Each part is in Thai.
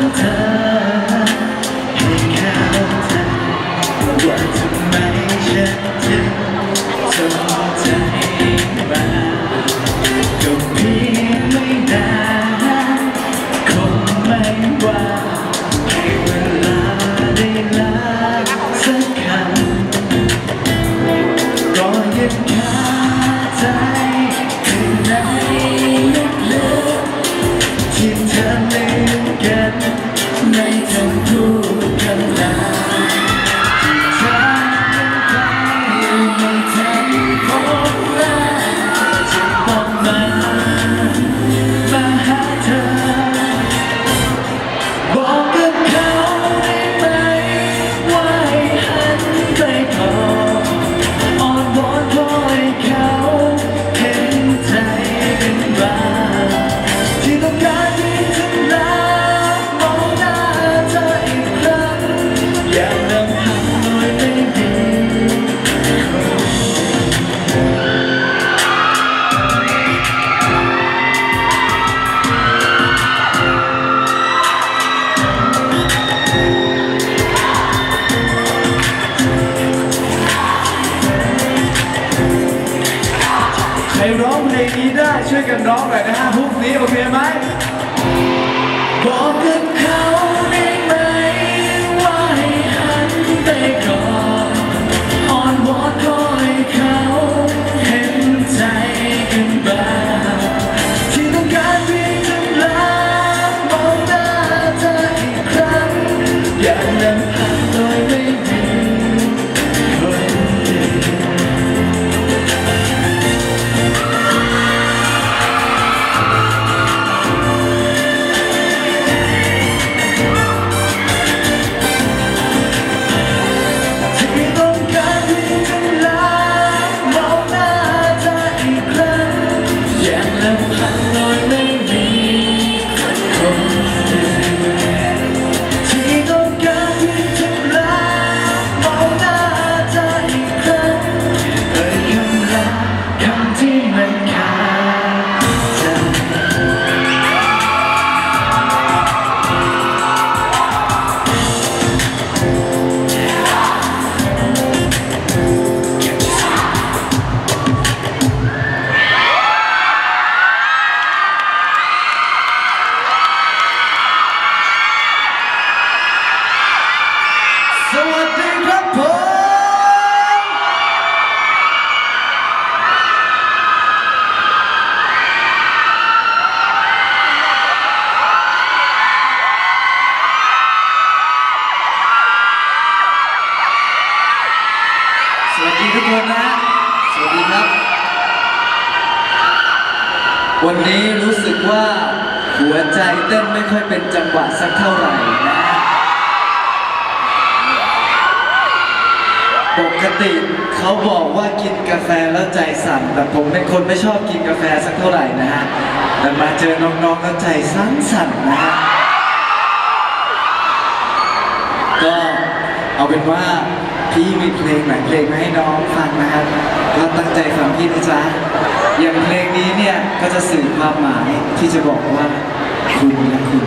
time. ช่วยกันร้องหน่อยนะฮะฮุกนี้โอเคไหม วันนี้รู้สึกว่าหัวใจเต้นไม่ค่อยเป็นจังหวะสักเท่าไหร่นะปกติเขาบอกว่ากินกาแฟแล้วใจสั่น แต่ผมเป็นคนไม่ชอบกินกาแฟสักเท่าไหร่นะฮะ แต่มาเจอน้องๆแล้วใจสั่นสั่นนะฮะ ก็เอาเป็นว่าพี่มีเพลงไหนเพลงมาให้น้องฟังนะครับก็ตั้งใจฟังพี่นะจ๊ะ อย่างเพลงนี้เนี่ยก็จะสื่อความหมายที่จะบอกว่าคุณและคุณ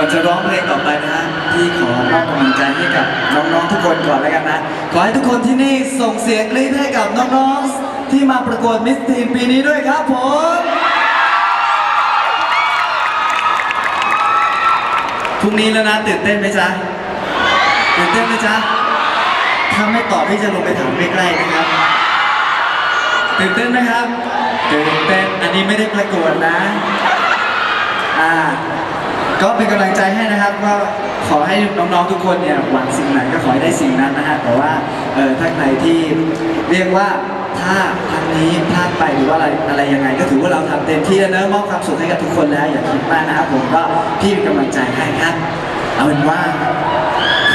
ก่อนจะร้องเพลงต่อไปนะฮะพี่ขอมอบกำลังใจให้กับน้องๆทุกคนก่อนแล้วกันนะ ขอให้ทุกคนที่นี่ส่งเสียงกรี๊ดให้กับน้องๆที่มาประกวดมิสทีนปีนี้ด้วยครับผมพรุ่งนี้แล้วนะตื่นเต้นไหมจ๊ะตื่นเต้นไหมจ๊ะถ้าไม่ตอบพี่จะลงไปถามใกล้ๆนะครับตื่นเต้นไหมครับตื่นเต้นอันนี้ไม่ได้ประกวดนะอ่า ก็เป็นกำลังใจให้นะครับก็ขอให้น้องๆทุกคนเนี่ยหวังสิ่งไหนก็ขอให้ได้สิ่งนั้นนะฮะแต่ว่าเออถ้าใครที่เรียกว่าถ้าครั้งนี้พลาดไปหรือว่าอะไรอะไรยังไง ก็ถือว่าเราทำเต็มที่แล้วเนอะมอบความสุขให้กับทุกคนแล้วอย่าคิดมากนะครับผมก็พี่เป็นกำลังใจให้ครับเอาเป็นว่า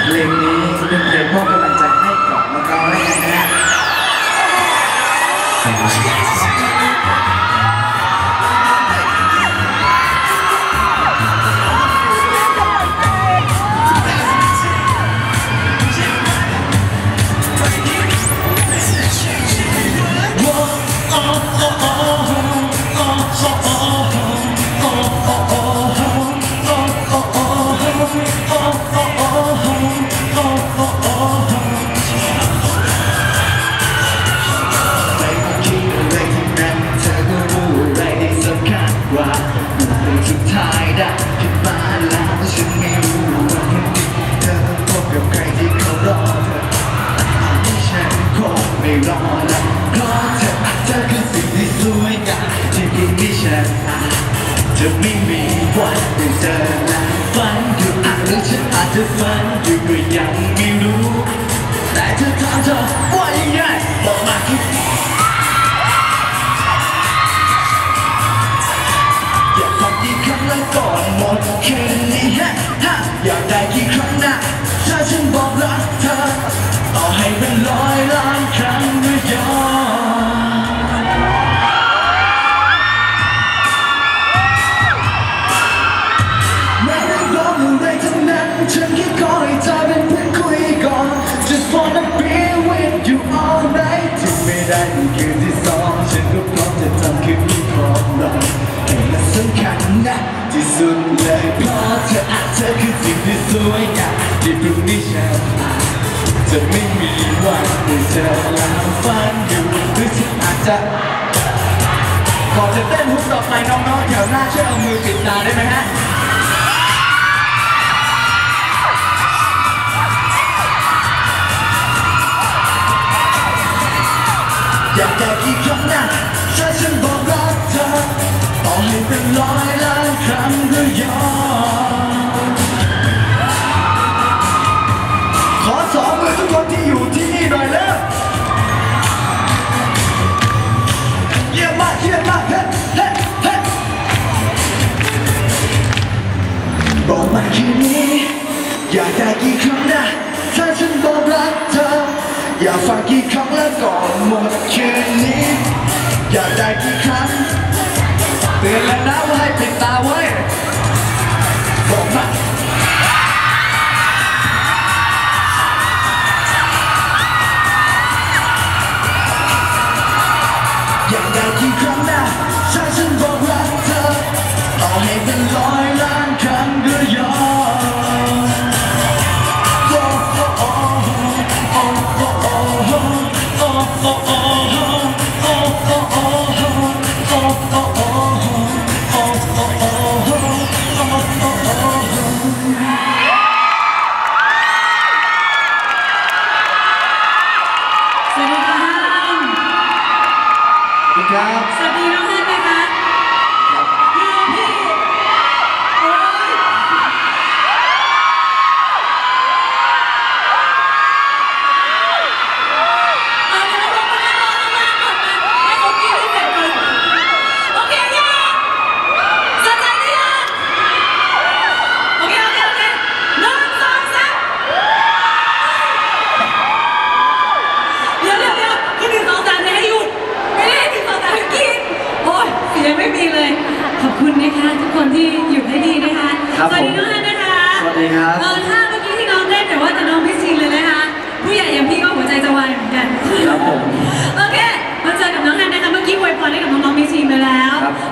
เพลงนี้เป็นเพลงมอบกำลังใจให้กับน้องๆแล้วกันนะฮะ เธอฉันอาจจะฝันอยู่ก็ยังไม่รู้ แต่เธอถามเธอว่ายังไงบอกมาคิดอยากฟังกี่ครั้งแล้วก่อนหมดคืนนี้ฮะฮะอยากได้กี่ครั้งนะถ้าฉันบอกรักเธอต่อให้เป็นร้อยล้าน ที่สวยงามที่พรุ่งนี้ฉันอาจะไม่มีวันได้เจอแล้วฝันอยู่หรือฉันอาจจะก่อนจะเต้นฮุกต่อไปน้องๆแถวหน้าช่วยเอามือปิดตาได้ไหมฮะอยากได้กี่ครั้งนะถ้าฉันบอกรักเธอต่อให้เป็นร้อยล้านครั้งก็ยอม บอกมาคืนนี้อยากได้กี่ครั้งนะถ้าฉันบอกรักเธอ อยากฟังกี่ครั้งแล้วก่อนหมดคืนนี้ อยากได้กี่ครั้งเตือนแล้วนะว่าให้ปิดตาไว้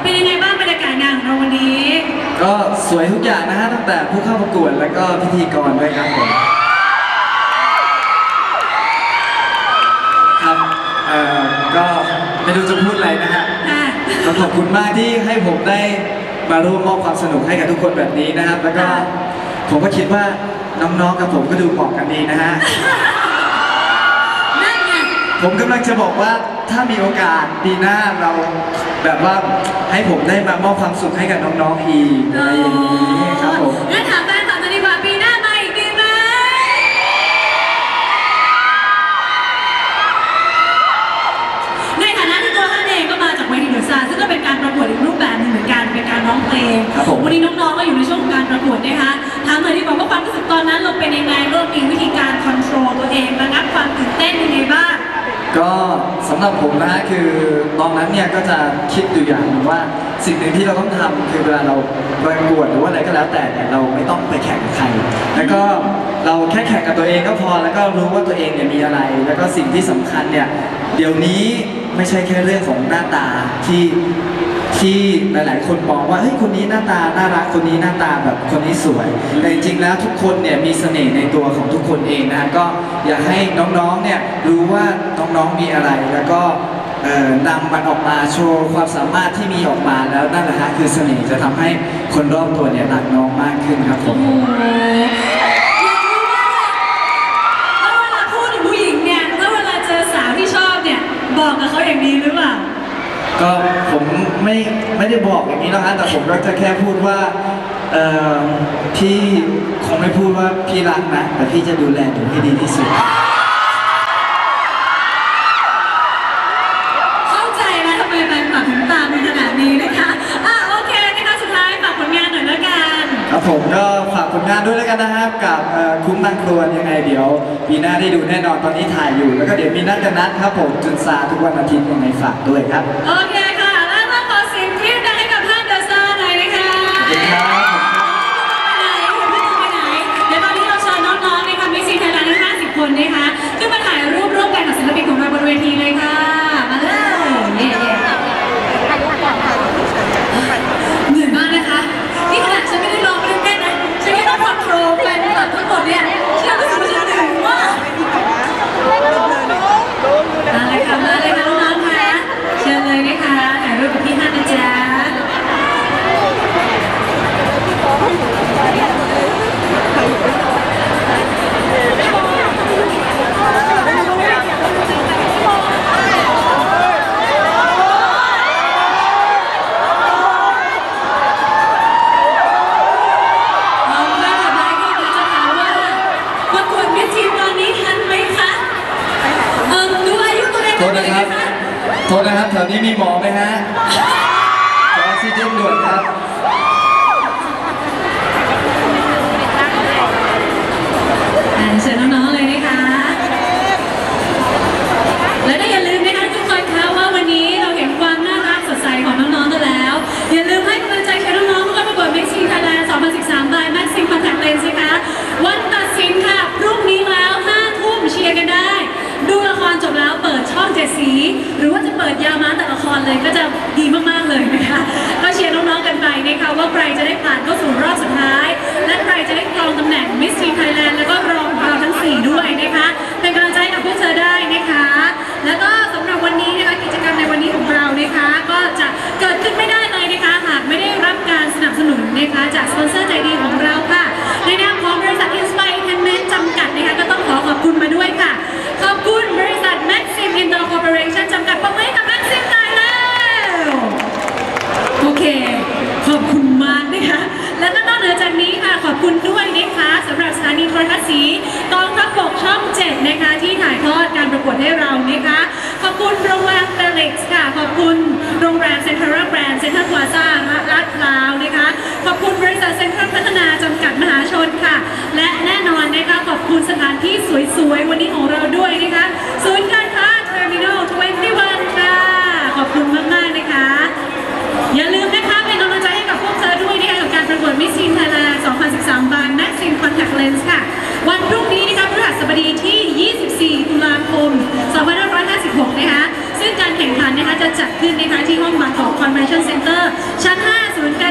เป็นยังไงบ้างบรรยากาศงานของเราวันนี้ ก็สวยทุกอย่างนะฮะตั้งแต่ผู้เข้าประกวดแล้วก็พิธีกรด้วยครับผมครับเอ่อก็ไม่รู้จะพูดอะไรนะฮะค่ะก็ขอบคุณมากที่ให้ผมได้มาร่วมมอบความสนุกให้กับทุกคนแบบนี้นะครับ แล้วก็ผมก็คิดว่าน้องๆกับผมก็ดูเหมาะกันดีนะฮะนั่นไง ผมกำลังจะบอกว่าถ้ามีโอกาสปีหน้าเราแบบว่าให้ผมได้มามอบความสุขให้กับน้องๆอีกอะไรอย่างนี้ครับผม งั้นถาม สำหรับผมนะฮะคือตอนนั้นเนี่ยก็จะคิดอยู่อย่างหนึงว่าสิ่งหนึ่งที่เราต้องทำคือเวลาเราประกวดหรือว่าอะไรก็แล้วแต่เนี่ยเราไม่ต้องไปแข่งกับใคร แล้วก็เราแค่แข่งกับตัวเองก็พอแล้วก็รู้ว่าตัวเองเนี่ยมีอะไร แล้วก็สิ่งที่สำคัญเนี่ยเดี๋ยวนี้ไม่ใช่แค่เรื่องของหน้าตาที่ ที่หลาย ๆ คนมองว่าเฮ้ยคนนี้หน้าตาน่ารักคนนี้หน้าตาแบบคนนี้สวย แต่จริงๆแล้วทุกคนเนี่ยมีเสน่ห์ในตัวของทุกคนเองนะฮะก็อยากให้น้องๆเนี่ยรู้ว่าน้องๆมีอะไรแล้วก็เอ่อนำมันออกมาโชว์ความสามารถที่มีออกมาแล้วนั่นแหละฮะคือเสน่ห์จะทำให้คนรอบตัวเนี่ยรักน้องมากขึ้นครับผโอ้มโหอยากรู้ว่าแล้วเวลาพูดถึงผู้หญิงเนี่ยแล้วเวลาเจอสาวที่ชอบเนี่ยบอกกับเขาอย่างนี้หรือเปล่า ก็ผม ไม่ไม่ได้บอกอย่างนี้นะฮะแต่ผมก็จะแค่พูดว่าเอ่อพี่คงไม่พูดว่าพี่รักนะแต่พี่จะดูแลหนูให้ดีที่สุด เข้าใจแล้วทำไมแฟนคลับถึงตามในขนาดนี้นะคะอะโอเคนะคะสุดท้ายฝากผลงานหน่อยแล้วกัน ครับผมก็ฝากผลงานด้วยแล้วกันนะครับกับเอ่อคุ้มตังครวนยังไงเดี๋ยวปีหน้าได้ดูแน่นอนตอนนี้ถ่ายอยู่ แล้วก็เดี๋ยวมีนัดกันนัดครับผมจุนซาทุกวันอาทิตย์ยังไงฝากด้วยครับ โอเค ทษนะครับ โทษนะครับแถวนี้มีหมอไหมฮะขอออกซิเจนด่วนครับ อ่าเชิญน้องๆเลยนะคะ และก็อย่าลืมนะคะทุกคนคะว่าวันนี้เราเห็นความน่ารักสดใสของน้องๆกันแล้ว อย่าลืมให้กำลังใจแค่น้องๆทุกคนประกวด Mix Teen Thailand 2013 by Maxim Contact Lens นะคะ วันตัดสินค่ะ พรุ่งนี้แล้ว5ทุ่มเชียร์กันได้ ดูละครจบแล้วเปิด เจ็ดสี หรือว่าจะเปิดยาวมาแต่ละครเลยก็จะดีมากๆเลยนะคะก็เชียร์น้องๆกันไปนะคะว่าใครจะได้ผ่านเข้าสู่รอบสุดท้าย และใครจะได้ครองตำแหน่งมิสซีไทยแลนด์แล้วก็รองเราทั้ง 4 ด้วยนะคะเป็นกำลังใจให้กับพวกเธอได้นะคะ แล้วก็สำหรับวันนี้นะคะกิจกรรมในวันนี้ของเรานะคะก็จะเกิดขึ้นไม่ได้ ไม่ได้รับการสนับสนุนนะคะจากสปอนเซอร์ใจดีของเราค่ะ ในนามของบริษัท Inspire Entertainment จำกัดนะคะก็ต้องขอขอบคุณมาด้วยค่ะ ขอบคุณบริษัท Maxim Indoor Corporation จำกัดประมือให้กับ Maxim ตายแล้วโอเค ขอบคุณมากนะคะ และก็นอกเหนือจากนี้ค่ะขอบคุณด้วยนะคะสำหรับสถานีโทรทัศน์สีกองทัพบกช่อง7นะคะที่ถ่ายทอดการประกวดให้เรานะคะขอบคุณโรงแรมเฟลิกซ์ค่ะขอบคุณ โรงแรมเซ็นทรัลแบรนด์เซ็นทรัลพลาซ่าลาดพร้าวนะคะ ขอบคุณบริษัทเซ็นทรัลพัฒนาจำกัดมหาชนค่ะ และแน่นอนนะคะขอบคุณสถานที่สวยๆ วันนี้ของเราด้วยนะคะศูนย์การค้าเทอร์มินอลทเวนตี้วันค่ะ ขอบคุณมากมากนะคะ อย่าลืมนะคะเป็นกำลังใจให้กับพวกเธอด้วยนะคะกับการประกวดมิสซินไทยแลนด์2013 บางแม็กซิมคอนแทคเลนส์ค่ะ วันพรุ่งนี้นะคะพฤหัสบดีที่ 24 ตุลาคม จะจัดขึ้นนะคะที่ห้องบัตรของ Convention นเตอร์ชั้น 5 ศูนย์การ